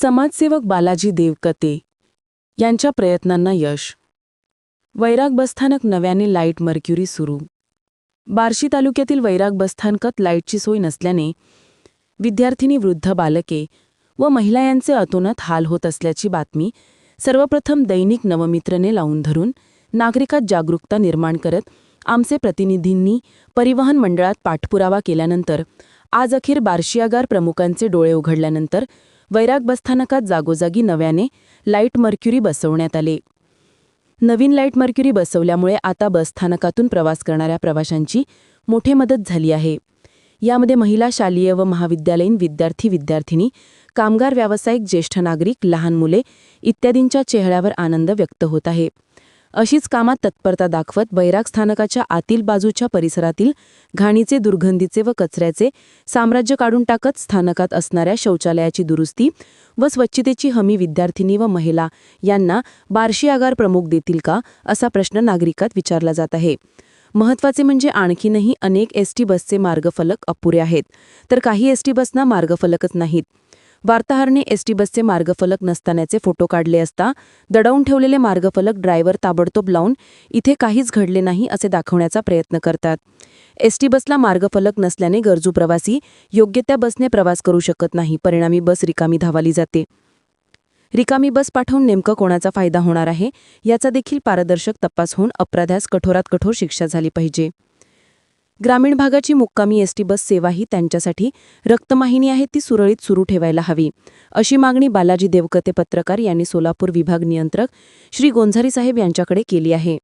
समाजसेवक बालाजी देवकते यांच्या प्रयत्नांना यश. वैराग बसस्थानक नव्याने लाइट मर्क्युरी सुरू. बार्शी तालुक्यातील वैराग बसस्थानकात लाईटची सोय नसल्याने विद्यार्थिनी वृद्ध बालके व महिला यांचे अतोनात हाल होत असल्याची बातमी सर्वप्रथम दैनिक नवमित्रने लावून धरून नागरिकात जागरूकता निर्माण करत आमचे प्रतिनिधींनी परिवहन मंडळात पाठपुरावा केल्यानंतर आज अखेर बार्शियागार प्रमुखांचे डोळे उघडल्यानंतर वैराग बसस्थानकात जागोजागी नव्याने लाइट मर्क्युरी बसवण्यात आले. नवीन लाइट मर्क्युरी बसवल्यामुळे आता बसस्थानकातून प्रवास करणाऱ्या प्रवाशांची मोठी मदत झाली आहे. यामध्ये महिला शालेय व महाविद्यालयीन विद्यार्थी विद्यार्थिनी कामगार व्यावसायिक ज्येष्ठ नागरिक लहान मुले इत्यादींच्या चेहऱ्यावर आनंद व्यक्त होत आहे. अशीच कामात तत्परता दाखवत बैराग स्थानकाच्या आतील बाजूच्या परिसरातील घाणीचे दुर्गंधीचे व कचऱ्याचे साम्राज्य काढून टाकत स्थानकात असणाऱ्या शौचालयाची दुरुस्ती व स्वच्छतेची हमी विद्यार्थिनी व महिला यांना बार्शी आगार प्रमुख देतील का असा प्रश्न नागरिकात विचारला जात आहे. महत्त्वाचे म्हणजे आणखीनही अनेक एसटी बसचे मार्गफलक अपुरे आहेत. तर काही एसटी बसना मार्गफलकच नाहीत. वार्ताहरने एसटी बसचे मार्गफलक नसतानाचे फोटो काढले असता दडवून ठेवलेले मार्गफलक ड्रायव्हर ताबडतोब लावून इथे काहीच घडले नाही असे दाखवण्याचा प्रयत्न करतात. एसटी बसला मार्गफलक नसल्याने गरजू प्रवासी योग्य त्या बसने प्रवास करू शकत नाही. परिणामी बस रिकामी धावाली जाते. रिकामी बस पाठवून नेमकं कोणाचा फायदा होणार आहे? याचा देखील पारदर्शक तपास होऊन अपराध्यास कठोरात कठोर शिक्षा झाली पाहिजे. ग्रामीण भागाची मुक्कामी एसटी बस सेवा ही त्यांच्यासाठी रक्तमाहिनी आहे ती सुरळीत सुरू ठेवायला हवी. अशी मागणी बालाजी देवकते पत्रकार यांनी सोलापूर विभाग नियंत्रक श्री गोंझारी साहेब यांच्याकडे केली आहे.